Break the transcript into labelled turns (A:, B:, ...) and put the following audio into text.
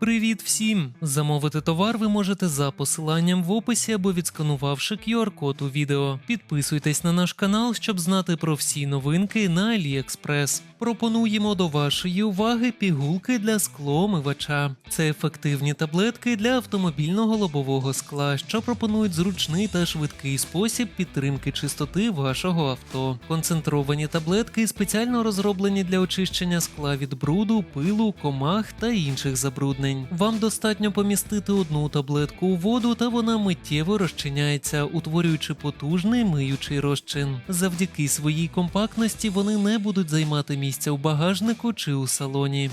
A: Привіт всім! Замовити товар ви можете за посиланням в описі або відсканувавши QR-код у відео. Підписуйтесь на наш канал, щоб знати про всі новинки на AliExpress. Пропонуємо до вашої уваги пігулки для склоомивача. Це ефективні таблетки для автомобільного лобового скла, що пропонують зручний та швидкий спосіб підтримки чистоти вашого авто. Концентровані таблетки спеціально розроблені для очищення скла від бруду, пилу, комах та інших забруднень. Вам достатньо помістити одну таблетку у воду, та вона миттєво розчиняється, утворюючи потужний миючий розчин. Завдяки своїй компактності вони не будуть займати місця у багажнику чи у салоні.